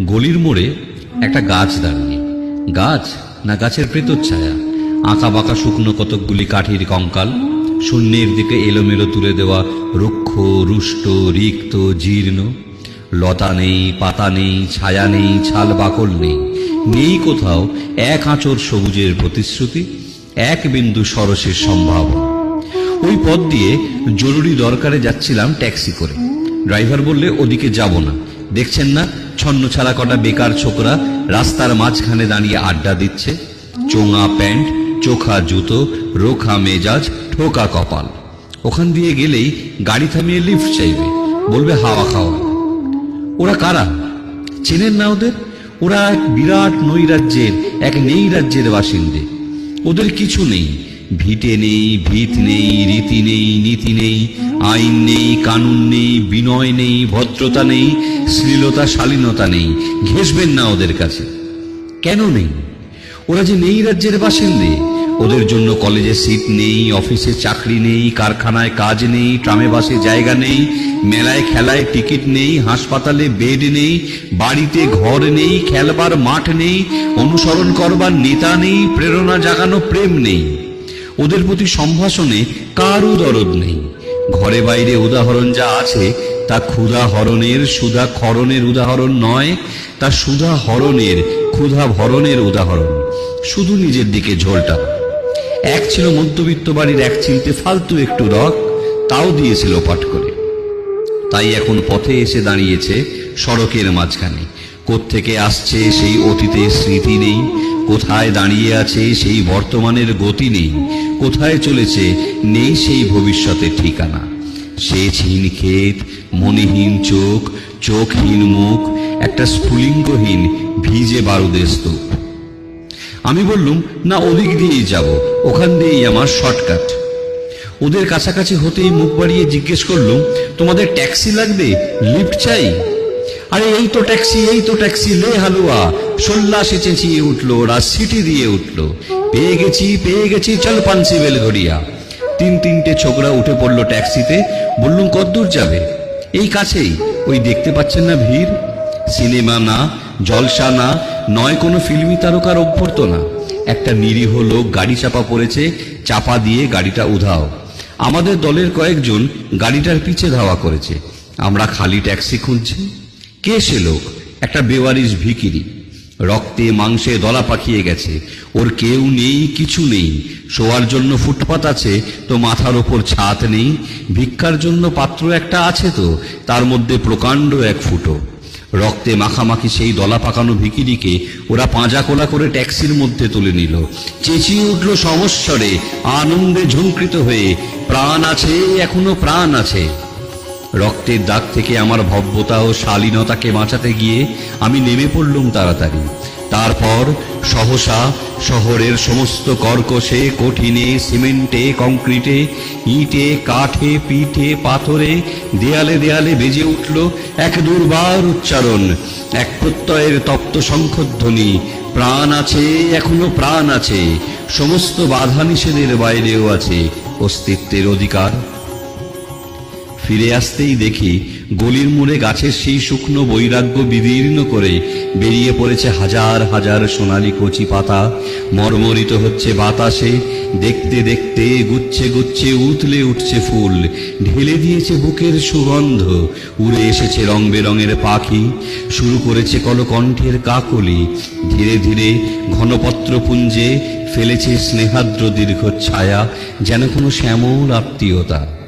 গলির মোড়ে একটা গাছ দাঁড়িয়ে। গাছ না গাছের প্রেতর ছায়া? আঁকা বাঁকা শুকনো কতকগুলি কাঠির কঙ্কাল? শূন্যের দিকে এলোমেলো তুলে দেওয়া রুক্ষ, রুষ্ট, রিক্ত, জীর্ণ। লতা নেই, পাতা নেই, ছায়া নেই, ছাল বাকল নেই। নেই কোথাও এক আঁচড় সবুজের প্রতিশ্রুতি, এক বিন্দু সরসের সম্ভাবনা। ওই পথ দিয়ে জরুরি দরকারে যাচ্ছিলাম ট্যাক্সি করে। ড্রাইভার বললে, ওদিকে যাব না। দেখছেন না? ছন্ন ছাড়া কটা বেকার ছোকরা রাস্তার মাঝখানে দাঁড়িয়ে আড্ডা দিচ্ছে। চোঙা প্যান্ট, চোখা জুতো, রোখা মেজাজ, ঠোকা কপাল। ওখান দিয়ে গেলেই গাড়ি থামিয়ে লিফট চাইবে। বলবে, হাওয়া খাওয়া ওরা কারা? চেনেন না ওদের? ওরা এক বিরাট নৈরাজ্যের, এক নেই রাজ্যের বাসিন্দে। ওদের কিছু নেই। ভিটে নেই, ভিত নেই, রীতি নেই, নীতি নেই, আইন নেই, কানুন নেই, বিনয় নেই, ভদ্রতা নেই, শ্লীলতা, শালীনতা নেই। ঘেসবেন না ওদের কাছে। কেন নেই? ওরা যে নেই রাজ্যের বাসিন্দে। ওদের জন্য কলেজে সিট নেই, অফিসে চাকরি নেই, কারখানায় কাজ নেই, ট্রামে বাসে জায়গা নেই, মেলায় খেলায় টিকিট নেই, হাসপাতালে বেড নেই, বাড়িতে ঘর নেই, খেলবার মাঠ নেই, অনুসরণ করবার নেতা নেই, প্রেরণা জাগানো প্রেম নেই। ওদের প্রতি সম্ভাষণে কারও দরদ নেই। ঘরে বাইরে উদাহরণ যা আছে, তা ক্ষুধা হরণের, সুধা খরণের উদাহরণ নয়, তা সুধা হরণের, ক্ষুধা ভরণের উদাহরণ। শুধু নিজের দিকে ঝোলটা। এক ছিল মধ্যবিত্ত বাড়ির এক চিলতে ফালতু একটু রক, তাও দিয়েছিল পাঠ করে। তাই এখন পথে এসে দাঁড়িয়েছে সড়কের মাঝখানে। কোত্থেকে আসছে সেই অতীতের স্মৃতি নেই কোথায় দাঁড়িয়ে আছে সেই বর্তমানের গতি নেই। কোথায় চলেছে নেই সেই ভবিষ্যতের ঠিকানা। সেচহীন ক্ষেত, মনিহীন চোখ, চোখহীন মুখ, একটা স্ফুলিঙ্গহীন, ভিজে বারুদের স্তূপ। আমি বললুম, না, ওদিক দিয়েই যাব। ওখান দিয়েই আমার শর্টকাট। ওদের কাছাকাছি হতেই মুখ বাড়িয়ে জিজ্ঞেস করলুম, তোমাদের ট্যাক্সি লাগবে? লিফট চাই? আরে, এই তো ট্যাক্সি, এই তো ট্যাক্সি, লে হালুয়া। সল্লাসে চেঁচিয়ে উঠল ওরা সিটি দিয়ে উঠল। পেয়ে গেছি পেয়ে গেছি, চল পানসি বেল ধরিয়া। তিন তিনটে ছোকরা উঠে পড়ল ট্যাক্সিতে, বললুম কদ্দূর যাবে? এই কাছেই, ওই দেখতে পাচ্ছেন না ভিড়? সিনেমা না, জলসা না, নয় কোনো ফিল্মি তারকার অভ্যর্থনা একটা নিরীহ লোক গাড়ি চাপা পড়েছে, চাপা দিয়ে গাড়িটা উধাও। আমাদের দলের কয়েকজন গাড়িটার পিছে ধাওয়া করেছে। আমরা খালি ট্যাক্সি খুঁজছি। কে সে লোক? একটা বেওয়ারিশ ভিকিরি। রক্তে মাংসে দলা পাকিয়ে গেছে। ওর কেউ নেই, কিছু নেই। শোয়ার জন্য ফুটপাত আছে, তো মাথার ওপর ছাদ নেই। ভিক্ষার জন্য পাত্র একটা আছে তো, তার মধ্যে প্রকাণ্ড এক ফুটো। রক্তে মাখামাখি সেই দলা পাকানো ভিকিরিকে ওরা পাঁজা কোলা করে ট্যাক্সির মধ্যে তুলে নিল। চেঁচিয়ে উঠল সমস্বরে আনন্দে ঝঙ্কৃত হয়ে, প্রাণ আছে, এখনও প্রাণ আছে। রক্তের দাগ থেকে আমার ভব্যতা ও শালীনতাকে বাঁচাতে গিয়ে আমি নেমে পড়লুম তাড়াতাড়ি। তারপর সহসা শহরের সমস্ত কর্কশে, কঠিনে, সিমেন্টে, কংক্রিটে, ইটে, কাঠে, পিঠে, পাথরে দেয়ালে দেয়ালে বেজে উঠল এক দুর্বার উচ্চারণ। এক প্রত্যয়ের তপ্ত শঙ্খধ্বনি প্রাণ আছে, এখনও প্রাণ আছে, সমস্ত বাধা নিষেধের বাইরেও আছে, অস্তিত্বের অধিকার। ফিরে আসতেই দেখি গলির মোড়ে গাছের সেই শুকনো বৈরাগ্য বিদীর্ণ করে বেরিয়ে পড়েছে হাজার হাজার সোনালি কচি পাতা। মর্মরিত হচ্ছে বাতাসে, দেখতে দেখতে গুচ্ছে গুচ্ছে উতলে উঠছে ফুল। ঢেলে দিয়েছে বুকের সুগন্ধ, উড়ে এসেছে রং বেরঙের পাখি। শুরু করেছে কলকণ্ঠের কাকলি, ধীরে ধীরে ঘনপত্র পুঞ্জে ফেলেছে স্নেহাদ্র দীর্ঘ ছায়া, যেন কোনো শ্যামল আত্মীয়তা।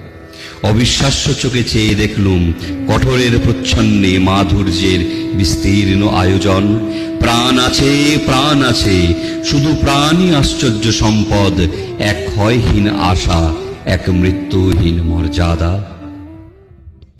অবিশ্বাস্য চোখে চেয়ে দেখলুম কঠোরের প্রচ্ছন্নে মাধুর্যের বিস্তীর্ণ আয়োজন। প্রাণ আছে প্রাণ আছে, শুধু প্রাণই আশ্চর্য সম্পদ, এক ক্ষয়হীন আশা, এক মৃত্যুহীন মর্যাদা।